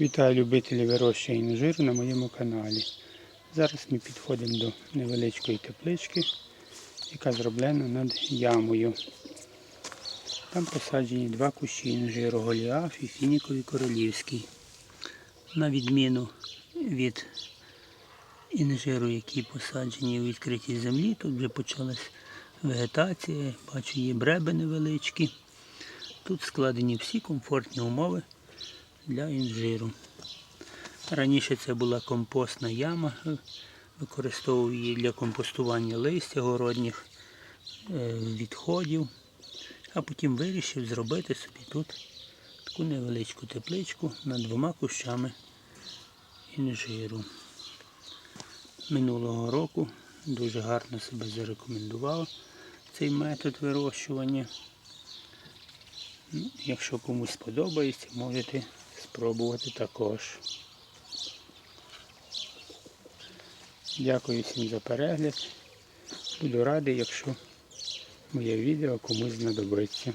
Вітаю любителів вирощування інжиру на моєму каналі. Зараз ми підходимо до невеличкої теплички, яка зроблена над ямою. Там посаджені два кущі інжиру Голіаф і фініковий королівський. На відміну від інжиру, які посаджені у відкритій землі, тут вже почалась вегетація, бачу, є бреби невеличкі. Тут складені всі комфортні умови для інжиру. Раніше це була компостна яма, е, використовував її для компостування листя городніх е, відходів, а потім вирішив зробити собі тут таку невеличку тепличку над двома кущами інжиру. Минулого року дуже гарно себе зарекомендував цей метод вирощування. Ну, якщо комусь сподобається, можете спробувати також. Дякую всім за перегляд. Буду радий, якщо моє відео комусь знадобиться.